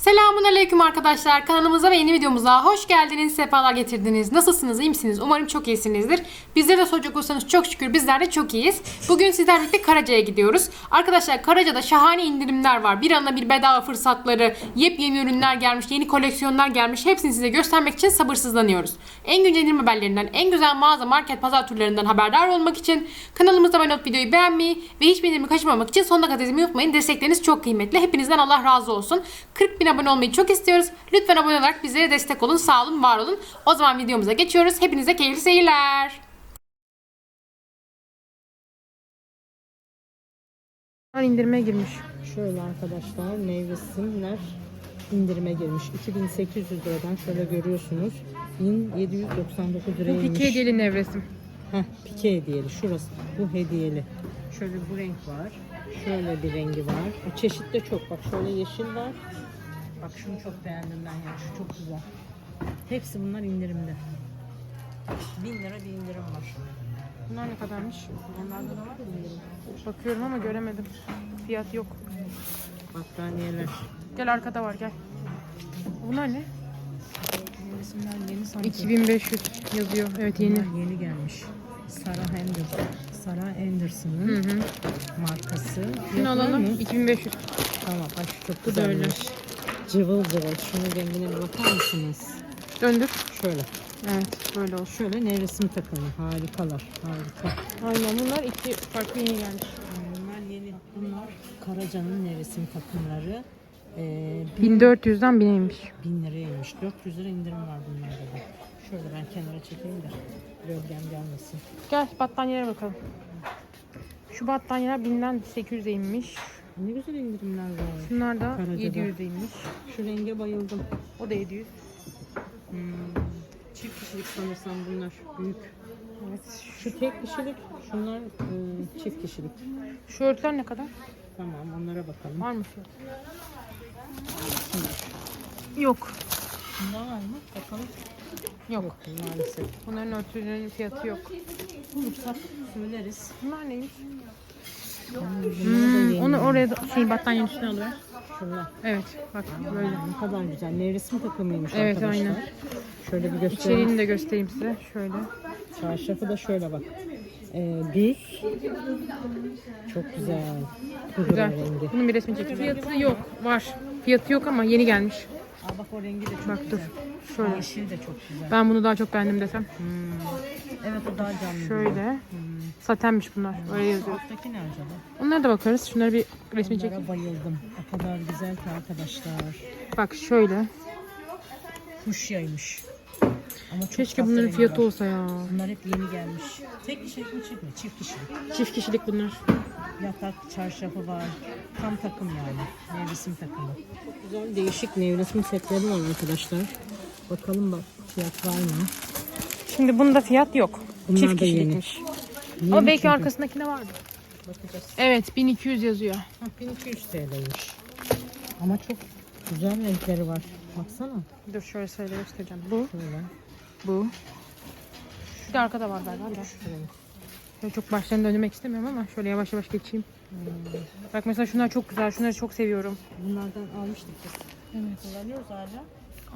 Selamun Aleyküm arkadaşlar. Kanalımıza ve yeni videomuza hoş geldiniz. Sefalar getirdiniz. Nasılsınız? iyi misiniz? Umarım çok iyisinizdir. Bizler de soracak olursanız çok şükür bizler de çok iyiyiz. Bugün sizlerle birlikte Karaca'ya gidiyoruz. Arkadaşlar Karaca'da şahane indirimler var. Bir anda bir bedava fırsatları, yepyeni ürünler gelmiş, yeni koleksiyonlar gelmiş. Hepsini size göstermek için sabırsızlanıyoruz. En güncel indirim haberlerinden, en güzel mağaza, market, pazar turlarından haberdar olmak için kanalımıza abone olup videoyu beğenmeyi ve hiçbir indirimi kaçırmamak için sonuna kadar izlemeyi unutmayın. Destekleriniz çok kıymetli. Hepinizden Allah razı olsun. 40 bin abone olmayı çok istiyoruz. Lütfen abone olarak bizlere destek olun. Sağ olun, var olun. O zaman videomuza geçiyoruz. Hepinize keyifli seyirler. indirime girmiş. Şöyle arkadaşlar nevresimler indirime girmiş. 2800 liradan şöyle görüyorsunuz. 1799 liraya Bu pike hediyeli nevresim. Heh, pike hediyeli. Şurası. Bu hediyeli. Şöyle bu renk var. Şöyle bir rengi var. Bu çeşit de çok. Bak şöyle yeşil var. Bak şunu çok beğendim ben ya. Şu çok güzel. Hepsi bunlar indirimde. 1000 lira bir indirim var. Bunlar ne kadarmış? Onlarda da var mı indirim? Bakıyorum ama göremedim. Fiyat yok. Battaniyeler. Gel arkada var gel. Bunlar ne? Nevresimler yeni sanki. 2500 yazıyor. Evet yeni. Bunlar yeni gelmiş. Sarah Anderson. Sarah Anderson'ın Hı hı. markası. Şunu alalım. mı? 2500. Tamam bak şu çok Bu da öyle. Cıvıl cıvıl. Şunun rengine bir bakar mısınız? Döndür. Şöyle. Evet böyle olsun. Şöyle nevresim takımı. Harikalar. Harika. Aynen bunlar iki farklı yeni gelmiş. Bunlar yeni. Bunlar Karaca'nın nevresim takımları. Ee, 1400'den 1000'eymiş. 1000 liraymış. 400 lira indirim var bunlarda da. Şöyle ben kenara çekeyim de gölgem gelmesin. Gel battaniyelere bakalım. Şu battaniyeler 1000'den 800'e inmiş. Ne güzel indirimler var. Şunlar da Karaca'da. 700'e inmiş. Şu renge bayıldım. O da 700. Hmm. Çift kişilik sanırsam bunlar büyük. Evet. Şu tek kişilik, şunlar e, çift kişilik. Şu örtüler ne kadar? Tamam onlara bakalım. Var mı fiyat? Yok. Bunda var mı? Bakalım. Yok. Maalesef. Bunların örtülerinin fiyatı yok. Bulursak söyleriz. Bunlar neymiş? Hmm, onu oraya da, şey battaniyenin üstüne alıyor. Şunlar. Evet. Bak böyle. Ne kadar güzel. Nevresim takımıymış Evet, arkadaşlar. aynen. Şöyle bir göstereyim. İçeriğini de göstereyim size. Şöyle. Çarşafı da şöyle bak. Ee, düz. Çok güzel. Pudra Güzel. rengi. Bunun bir resmi çekin. Fiyatı yok. Var. Fiyatı yok ama yeni gelmiş. Aa, bak o rengi de çok Bak dur. güzel. Şöyle. Yeşil de çok güzel. Ben bunu daha çok beğendim desem. Evet o daha canlı. Şöyle. Satenmiş bunlar. Öyle yazıyor. Alttaki ne acaba? Onlara da bakarız. Şunları bir resmi çek. Bunlara bayıldım. O kadar güzel ki arkadaşlar. Bak şöyle. Kuşyaymış. Ama çok Keşke bunların rengi fiyatı var. olsa ya. Bunlar hep yeni gelmiş. Tek kişilik mi çift mi? Çift kişilik. Çift kişilik bunlar. Yatak, çarşafı var. Tam takım yani. Nevresim takımı. Çok güzel değişik nevresim setleri var arkadaşlar. Bakalım bak fiyat var mı? Şimdi bunda fiyat yok. Bunlar Çift kişilikmiş. Yeni Ama belki çünkü. arkasındakine vardı. Bakacağız. Evet 1200 yazıyor. Ha, 1200 TL'ymiş. Ama çok güzel renkleri var. Baksana. Dur şöyle şöyle göstereceğim. Bu, Şöyle. bu. Bir de arkada var galiba. da. Şöyle. Şöyle çok başlarını döndürmek istemiyorum ama şöyle yavaş yavaş geçeyim. Bak mesela şunlar çok güzel. Şunları çok seviyorum. Bunlardan almıştık biz. Evet. Kullanıyoruz hala.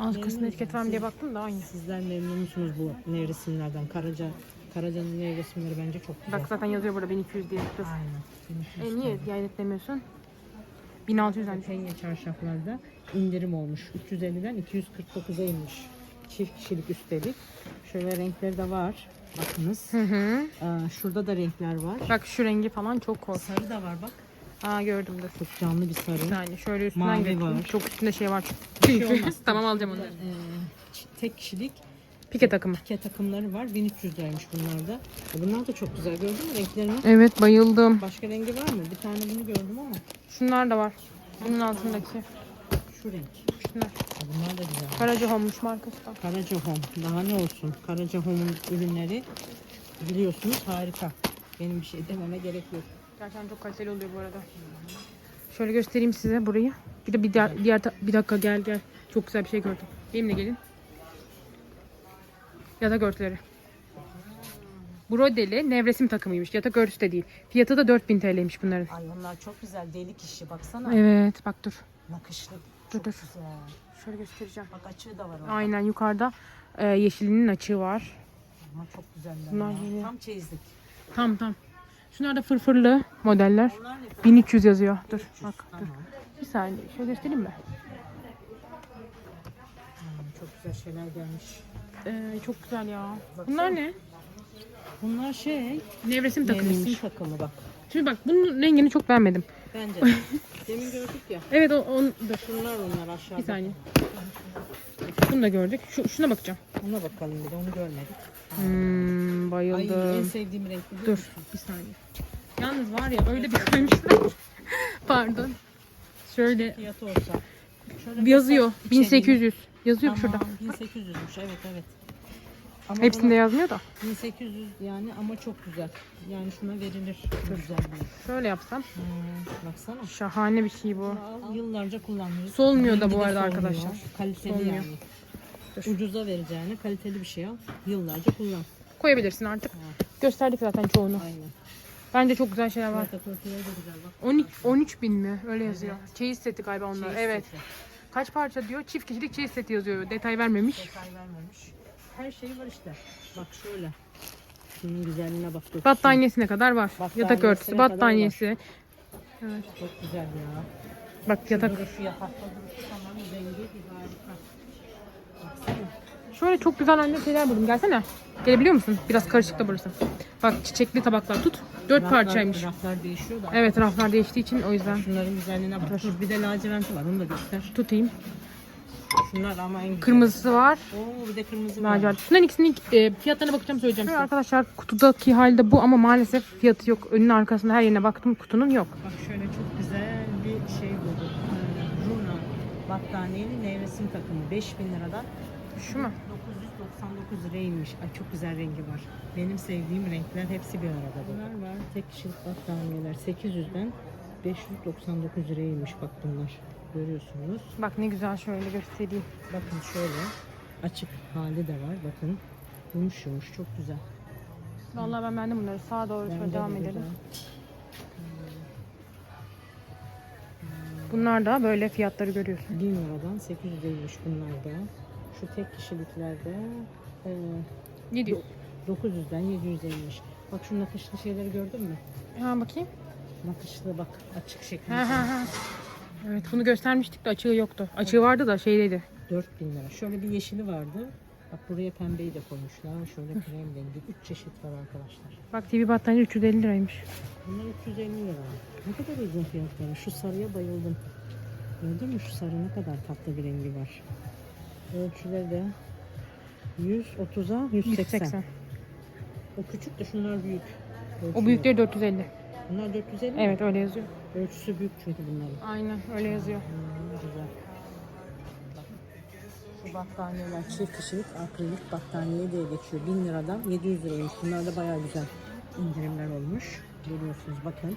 Arkasında etiket var mı diye baktım da aynı. Sizler memnun musunuz bu nevresimlerden? Karaca Karaca'nın nevresimleri bence çok güzel. Bak zaten yazıyor burada 1200 diye. Dur. Aynen. E niye yayınlatamıyorsun? 1600'den düşün. Penye çarşaflarda indirim olmuş. 350'den 249'a inmiş. Çift kişilik üstelik. Şöyle renkleri de var. Bakınız. Hı hı. Aa, şurada da renkler var. Bak şu rengi falan çok hoş. Sarı da var bak. Aa gördüm dur. Çok canlı bir sarı. Bir saniye şöyle üstünden Mavi var. Çok üstünde şey var Bir şey çünkü. olmaz. tamam alacağım onları. Ee, tek kişilik Pike takımı. pike takımları var. 1300 liraymış bunlar da. Bunlar da çok güzel. Gördün mü renklerini? Evet bayıldım. Başka rengi var mı? Bir tane bunu gördüm ama Şunlar da var. Bunun altındaki. şu renk. Şunlar. Bunlar da güzel. Karaca Home'muş markası da. Karaca Home. Daha ne olsun? Karaca Home'un ürünleri biliyorsunuz harika. Benim bir şey dememe gerek yok. Gerçekten çok kaliteli oluyor bu arada. Şöyle göstereyim size burayı. Bir de bir diğer, diğer bir dakika gel gel. Çok güzel bir şey gördüm. Benimle gelin. Yatak örtüleri. Brodeli nevresim takımıymış. Yatak örtüsü de değil. Fiyatı da 4000 TL'ymiş bunların. Ay onlar çok güzel. Deli kişi baksana. Evet bak dur. Nakışlı. çok dur. güzel. Şöyle göstereceğim. Bak açığı da var orada. Aynen yukarıda e, yeşilinin açığı var. Ama çok güzeller. Bunlar ya. Tam çeyizlik. Tam tam. Şunlar da fırfırlı modeller. Onlar ne kadar? 1300 yazıyor. Dur bak dur. Tamam. Bir saniye şöyle göstereyim mi? Hmm, çok güzel şeyler gelmiş. Ee, çok güzel ya. Bunlar ne? Bunlar şey, Nevresim nevresim takımıymış. takımı bak. Şimdi bak bunun rengini çok beğenmedim. Bence de. Demin gördük ya. Evet o, on, dur. Şunlar onlar aşağıda. Bir saniye. Bunu da gördük. Şu, şuna bakacağım. Ona bakalım bir de onu görmedik. Hmm, Ay en bayıldım. sevdiğim renk Dur musun? bir saniye. Yalnız var ya öyle bir koymuşlar. Pardon. Şöyle Fiyatı olsa. Şöyle yazıyor. göster içeriğini. 1800. Yazıyor Tamam, şurada. 1800'müş evet evet. Ama Hepsinde buna yazmıyor da. 1800 yani ama çok güzel. Yani şuna verilir. Çok güzel bir. Şöyle yapsam. Hmm, baksana. Şahane bir şey bu. Al, yıllarca kullanıyoruz. Solmuyor da bu arada solmuyor. arkadaşlar. Kaliteli Solmuyor. yani. Dur. Ucuza vereceğine kaliteli bir şey al. Yıllarca kullan. Koyabilirsin artık. Gösterdik zaten çoğunu. Aynen. Bence çok güzel şeyler var. Fiyat örtüleri de güzel bak. 13, 13 bin mi? Öyle yazıyor. Çeyiz seti galiba onlar. Çeyiz evet. seti. Kaç parça diyor? Çift kişilik çeyiz seti yazıyor. Detay vermemiş. Detay vermemiş. Her şeyi var işte. Bak şöyle. Şunun güzelliğine bak. dokusu. Battaniyesine kadar var. Battaniyesine Yatak örtüsü, kadar var. battaniyesi. Evet. Çok güzel ya. Bak yatak. Duruşu yatakta duruşu tamam. Rengi bir harika. Baksana. Şöyle çok güzel anne şeyler buldum. Gelsene. Gelebiliyor musun? Biraz karışık da burası. Bak çiçekli tabaklar tut. Dört Raflar- parçaymış. Raflar değişiyor da. Evet raflar değiştiği için o yüzden Şunların güzelliğine bak. Dur bir de laciverti var. Onu da göster. tutayım. Şunlar ama en güzel. Kırmızısı var. Oo bir de kırmızı var. Lacivert. Şunların ikisinin e, fiyatlarına bakacağım söyleyeceğim size. Arkadaşlar kutudaki halde bu ama maalesef fiyatı yok. Önün arkasında her yerine baktım kutunun yok. Bak şöyle çok güzel bir şey bulduk. Ee, Runa battaniyeli nevresim takımı 5000 liradan Şu mu? 999 liraymış. Ay çok güzel rengi var. Benim sevdiğim renkler hepsi bir arada. Bunlar var. Tek kişilik battaniyeler 800'den 599 liraymış bak bunlar. Görüyorsunuz. Bak ne güzel şöyle göstereyim. Bakın şöyle açık hali de var. Bakın yumuş yumuş çok güzel. Vallahi ben beğendim bunları. Sağa doğru şöyle devam edelim. Bunlar da böyle fiyatları görüyorsun. 1000 liradan 800'deymiş bunlar da. Şu tek kişiliklerde e, 700. 900'den 700'deymiş. Bak şu nakışlı şeyleri gördün mü? Ha bakayım. Nakışlı bak açık şeklinde. Ha ha ha. Evet bunu göstermiştik de açığı yoktu. Açığı vardı da şeydeydi. 4000 lira. Şöyle bir yeşili vardı. Bak buraya pembeyi de koymuşlar. Şöyle krem rengi. 3 çeşit var arkadaşlar. Bak TV battaniye 350 liraymış. Bunlar 350 lira. Ne kadar uygun fiyatları. Şu sarıya bayıldım. Gördün mü şu sarı ne kadar tatlı bir rengi var. Ölçüleri de 130'a 180. 180. O küçük de şunlar büyük. O Ölçüleri. büyükleri 450. Bunlar 450 mi? Evet öyle yazıyor. Ölçüsü büyük çünkü bunların. Aynen öyle yazıyor. Hmm, güzel. Şu battaniyeler çift kişilik akrilik battaniye diye geçiyor. 1000 liradan 700 liraymış. Bunlar da bayağı güzel indirimler olmuş. Görüyorsunuz bakın.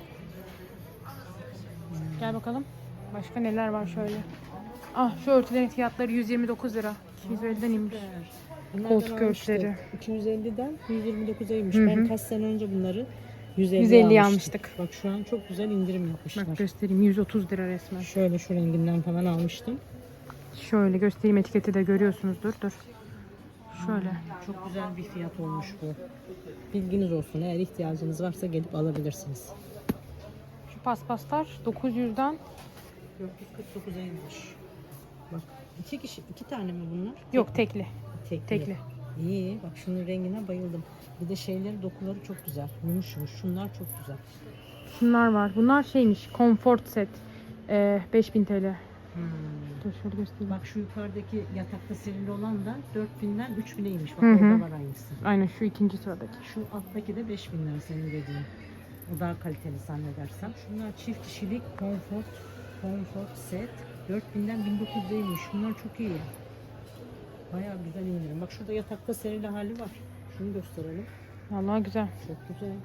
Gel bakalım. Başka neler var şöyle. Ah şu örtülerin fiyatları 129 lira. 250'den inmiş. Bunlardan Koltuk almıştık. örtüleri. 250'den 129'aymış. Hı hı. Ben kaç sene önce bunları 150 150 almıştık. Bak şu an çok güzel indirim yapmışlar. Bak göstereyim 130 lira resmen. Şöyle şu renginden falan almıştım. Şöyle göstereyim etiketi de görüyorsunuzdur. Dur. Şöyle. Çok güzel bir fiyat olmuş bu. Bilginiz olsun. Eğer ihtiyacınız varsa gelip alabilirsiniz. Şu paspaslar 900'den 449'a inmiş. İki kişi, iki tane mi bunlar? yok tekli. Tekli. Tekli. İyi. Bak şunun rengine bayıldım. Bir de şeyleri dokuları çok güzel. Yumuş yumuş. Şunlar çok güzel. Şunlar var. Bunlar şeymiş. Comfort set. Ee, 5000 TL. Hmm. Dur şöyle göstereyim. Bak şu yukarıdaki yatakta serili olan da 4000'den 3000'e inmiş. Bak Hı hı. orada var aynısı. Aynen şu ikinci sıradaki. Şu alttaki de 5000 lira senin dediğin. O daha kaliteli zannedersem. Şunlar çift kişilik comfort, comfort set. 4000'den 1900'deymiş. Şunlar çok iyi. Bayağı güzel indirim. Bak şurada yatakta serili hali var. Şunu gösterelim. Vallahi güzel. Çok güzel.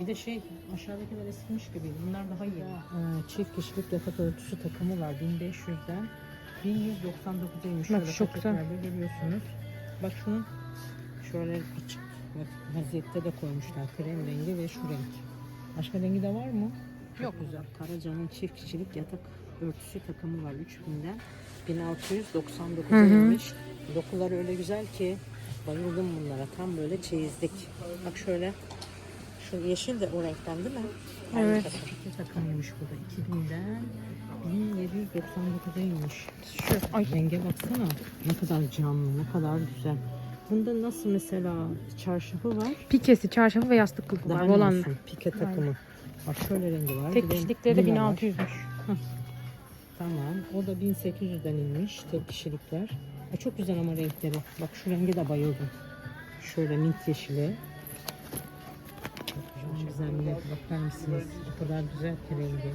Bir de şey aşağıdakiler eskimiş gibi. Bunlar daha iyi. Ee, çift kişilik yatak örtüsü takımı var. 1500'den 1199'aymış. Bak, çok güzel. görüyorsunuz. Bak şunun şöyle açık bak, vaziyette de koymuşlar. Krem rengi ve şu renk. Başka rengi de var mı? Çok güzel. Karaca'nın çift kişilik yatak örtüsü takımı var 3000'den 1699 Hı hı. inmiş. Dokular öyle güzel ki bayıldım bunlara. Tam böyle çeyizlik. Bak şöyle şu yeşil de o renkten değil mi? Aynı Evet. takım. İki takımıymış bu da 2000'den 1799'a inmiş. Şu, ay. Renge baksana. Ne kadar canlı, ne kadar güzel. Bunda nasıl mesela çarşafı var? Pikesi, çarşafı ve yastık kılıfı var. Volanlı. Pike takımı. Bak şöyle rengi var. Tek kişilikleri de lila var. 1600'müş. Tamam. O da 1800'den inmiş. Tek kişilikler. Ha, çok güzel ama renkleri. Bak şu rengi de bayıldım. Şöyle mint yeşili. Çok güzelliğe bakar mısınız? O kadar güzel ki rengi.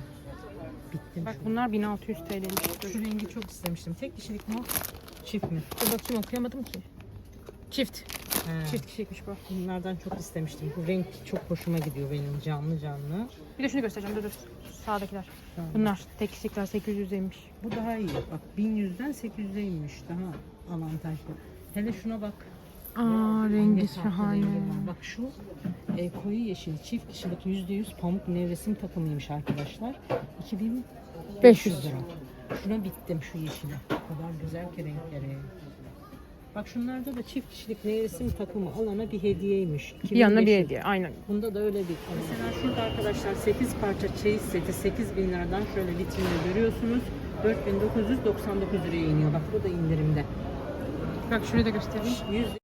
Bittim. Bak şu- bunlar 1600 TL'ymiş. Şu rengi çok istemiştim. Tek kişilik mi? Çift mi? Dur bakayım okuyamadım ki. Çift. He. Çift kişilikmiş bu. Bunlardan çok istemiştim. Bu renk çok hoşuma gidiyor benim canlı canlı. Bir de şunu göstereceğim. Dur dur. Sağdakiler. Tamam. Bunlar tek kişilikler 800'deymiş. Bu daha iyi. Bak 1100'den 800'e inmiş. Daha avantajlı. Hele şuna bak. Aa Ne rengi şahane. Bak şu e, koyu yeşil çift kişilik %100 pamuk nevresim takımıymış arkadaşlar. 2500 500. lira. Şuna bittim şu yeşile. O kadar güzel ki renkleri. Bak şunlarda da çift kişilik nevresim takımı alana bir hediyeymiş. Bir yanına bir 2500. hediye. Aynen. Bunda da öyle bir. Mesela şurada arkadaşlar 8 parça çeyiz seti 8 bin liradan şöyle vitrinde görüyorsunuz. 4999 liraya iniyor. Bak bu da indirimde. Bak şurayı da göstereyim. 100